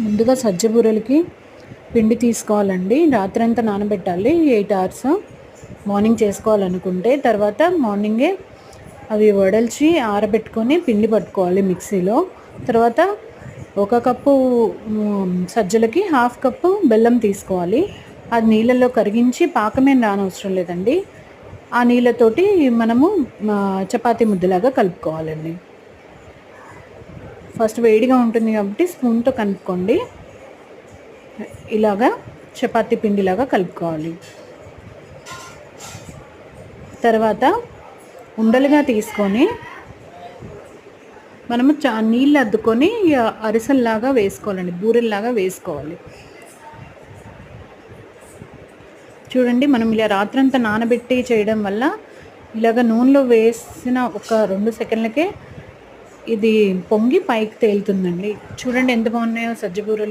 ముందుగా సజ్జ బూరెలకి పిండి తీసుకోవాలండి. రాత్రంతా నానబెట్టాలి. ఎయిట్ అవర్స్ మార్నింగ్ చేసుకోవాలనుకుంటే. తర్వాత మార్నింగే అవి వడల్చి ఆరబెట్టుకొని పిండి పట్టుకోవాలి మిక్సీలో. తర్వాత ఒక కప్పు సజ్జలకి హాఫ్ కప్పు బెల్లం తీసుకోవాలి. అది నీళ్ళల్లో కరిగించి పాకమేం రానవసరం లేదండి. ఆ నీళ్ళతోటి మనము ఆ, చపాతీ ముద్దలాగా కలుపుకోవాలండి. ఫస్ట్ వేడిగా ఉంటుంది కాబట్టి స్పూన్తో కలుపుకోండి. ఇలాగా చపాతి పిండిలాగా కలుపుకోవాలి. తర్వాత ఉండలుగా తీసుకొని మనము చా నీళ్ళు అద్దుకొని అరిసల్లాగా అరిసెల్లాగా వేసుకోవాలండి బూరెల్లాగా వేసుకోవాలి. చూడండి మనం ఇలా రాత్రంతా నానబెట్టి చేయడం వల్ల ఇలాగ నూనెలో వేసిన ఒక రెండు సెకండ్లకే ఇది పొంగి పైకి తేలుతుందండి. చూడండి ఎంత బాగున్నాయో సజ్జ బూరెలు.